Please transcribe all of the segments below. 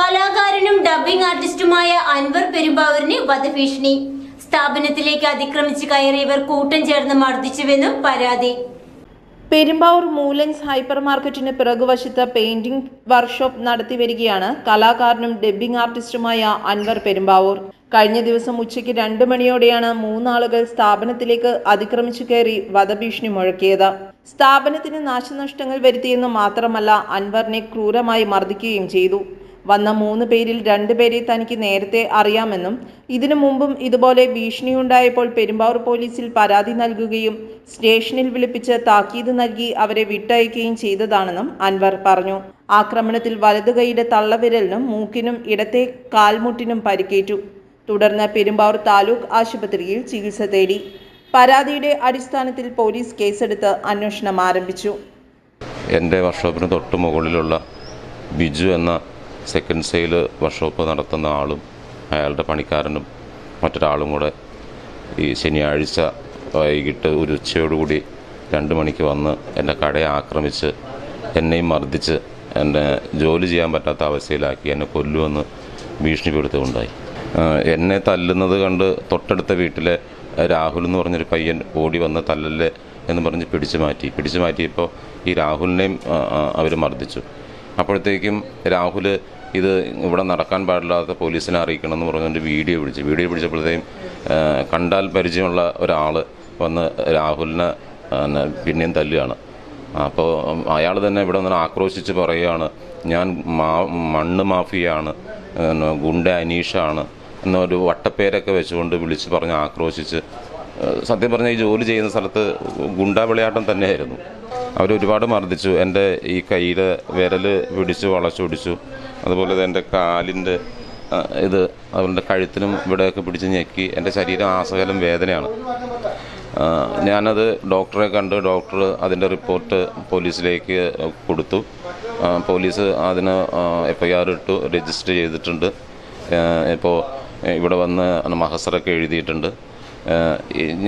കലാകാരനും dubbing ആർട്ടിസ്റ്റുമായ Anwar പെരുമ്പാവൂരിന് വധഭീഷണി. സ്ഥാപനത്തിലേക്ക് അതിക്രമിച്ച് കയറിയവർ കൂട്ടം ചേർന്ന് മർദ്ദിച്ചുവെന്നും പരാതി. പെരുമ്പാവൂർ മൂലൻസ് ഹൈപ്പർ മാർക്കറ്റിന് പിറകുവശത്ത് പെയിന്റിംഗ് വർക്ക്ഷോപ്പ് നടത്തി വരികയാണ് കലാകാരനും ഡബ്ബിംഗ് ആർട്ടിസ്റ്റുമായ അൻവർ പെരുമ്പാവൂർ. കഴിഞ്ഞ ദിവസം ഉച്ചയ്ക്ക് രണ്ട് മണിയോടെയാണ് മൂന്നാളുകൾ സ്ഥാപനത്തിലേക്ക് അതിക്രമിച്ചു കയറി വധഭീഷണി മുഴക്കിയത്. സ്ഥാപനത്തിന് നാശനഷ്ടങ്ങൾ വരുത്തിയെന്ന് മാത്രമല്ല അൻവറിനെ ക്രൂരമായി മർദ്ദിക്കുകയും ചെയ്തു. വന്ന മൂന്ന് പേരിൽ രണ്ടുപേരെ തനിക്ക് നേരത്തെ അറിയാമെന്നും ഇതിനു മുമ്പും ഇതുപോലെ ഭീഷണിയുണ്ടായപ്പോൾ പെരുമ്പാവൂർ പോലീസിൽ പരാതി നൽകുകയും സ്റ്റേഷനിൽ വിളിപ്പിച്ച് താക്കീത് നൽകി അവരെ വിട്ടയക്കുകയും ചെയ്തതാണെന്നും അൻവർ പറഞ്ഞു. ആക്രമണത്തിൽ വലതുകൈയുടെ തള്ളവിരലിനും മൂക്കിനും ഇടത്തെ കാൽമുട്ടിനും പരിക്കേറ്റു. തുടർന്ന് പെരുമ്പാവൂർ താലൂക്ക് ആശുപത്രിയിൽ ചികിത്സ തേടി. പരാതിയുടെ അടിസ്ഥാനത്തിൽ പോലീസ് കേസെടുത്ത് അന്വേഷണം ആരംഭിച്ചു. എന്റെ വർക്ക്ഷോപ്പിന് തൊട്ട് മുകളിലുള്ള ബിജു എന്ന സെക്കൻഡ് സെയിൽ വർക്ക്ഷോപ്പ് നടത്തുന്ന ആളും അയാളുടെ പണിക്കാരനും മറ്റൊരാളും കൂടെ ഈ ശനിയാഴ്ച വൈകിട്ട് ഒരു ഉച്ചയോടുകൂടി രണ്ട് മണിക്ക് വന്ന് എന്റെ കടയെ ആക്രമിച്ച് എന്നെയും മർദ്ദിച്ച് എന്നെ ജോലി ചെയ്യാൻ പറ്റാത്ത അവസ്ഥയിലാക്കി എന്നെ കൊല്ലുമെന്ന് ഭീഷണിപ്പെടുത്തുകയുണ്ടായി. എന്നെ തല്ലുന്നത് കണ്ട് തൊട്ടടുത്ത വീട്ടിലെ രാഹുൽ എന്ന് പറഞ്ഞൊരു പയ്യൻ ഓടി വന്ന് തല്ലല്ലേ എന്ന് പറഞ്ഞ് പിടിച്ചു മാറ്റി പിടിച്ചു മാറ്റിയപ്പോൾ ഈ രാഹുലിനെയും അവർ മർദ്ദിച്ചു. അപ്പോഴത്തേക്കും രാഹുൽ ഇത് ഇവിടെ നടക്കാൻ പാടില്ലാത്ത പോലീസിനെ അറിയിക്കണം എന്ന് പറഞ്ഞുകൊണ്ട് വീഡിയോ പിടിച്ചു. വീഡിയോ പിടിച്ചപ്പോഴത്തേക്കും കണ്ടാൽ പരിചയമുള്ള ഒരാൾ വന്ന് രാഹുലിനെ പിന്നെ പിന്നെയും തല്ലുകയാണ്. അപ്പോൾ അയാൾ തന്നെ ഇവിടെ നിന്ന് ആക്രോശിച്ച് പറയുകയാണ് ഞാൻ മാ മണ്ണ് മാഫിയാണ് ഗുണ്ട അനീഷാണ് എന്നൊരു വട്ടപ്പേരൊക്കെ വെച്ചുകൊണ്ട് വിളിച്ച് പറഞ്ഞ് ആക്രോശിച്ച് സത്യം പറഞ്ഞാൽ ഈ ജോലി ചെയ്യുന്ന സ്ഥലത്ത് ഗുണ്ടാ വിളയാട്ടം തന്നെയായിരുന്നു. അവരൊരുപാട് മർദ്ദിച്ചു. എന്റെ ഈ കയ്യിലെ വിരൽ പിടിച്ചു വളച്ചൊടിച്ചു അതുപോലെ തന്നെ എന്റെ കാലിന്റെ ഇത് അവരുടെ കഴുത്തിനും ഇവിടെയൊക്കെ പിടിച്ച് ഞെക്കി. എന്റെ ശരീരം ആസകലം വേദനയാണ്. ഞാനത് ഡോക്ടറെ കണ്ട് ഡോക്ടർ അതിന്റെ റിപ്പോർട്ട് പോലീസിലേക്ക് കൊടുത്തു. പോലീസ് അതിന് എഫ് ഐ ആർ ഇട്ടു രജിസ്റ്റർ ചെയ്തിട്ടുണ്ട്. ഇപ്പോൾ ഇവിടെ വന്ന് മഹസറൊക്കെ എഴുതിയിട്ടുണ്ട്.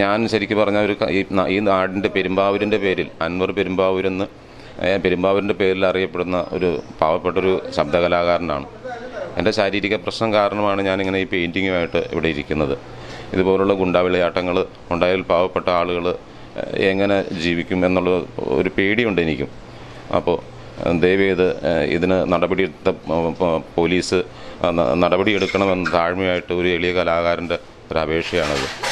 ഞാൻ ശരിക്കും പറഞ്ഞ ഒരു ഈ നാടിന്റെ പെരുമ്പാവൂരിന്റെ പേരിൽ അൻവർ പെരുമ്പാവൂരെന്ന് പെരുമ്പാവൂരിന്റെ പേരിൽ അറിയപ്പെടുന്ന ഒരു പാവപ്പെട്ടൊരു ശബ്ദകലാകാരനാണ്. എന്റെ ശാരീരിക പ്രശ്നം കാരണമാണ് ഞാനിങ്ങനെ ഈ പെയിന്റിങ്ങുമായിട്ട് ഇവിടെ ഇരിക്കുന്നത്. ഇതുപോലുള്ള ഗുണ്ടാവിളയാട്ടങ്ങൾ ഉണ്ടായാൽ പാവപ്പെട്ട ആളുകൾ എങ്ങനെ ജീവിക്കും എന്നുള്ള ഒരു പേടിയുണ്ട് എനിക്കും. അപ്പോൾ ദയവേത് ഇതിന് നടപടി എടുത്ത പോലീസ് നടപടിയെടുക്കണമെന്ന് താഴ്മയായിട്ട് ഒരു എളിയ കലാകാരന്റെ ഒരു അപേക്ഷയാണത്.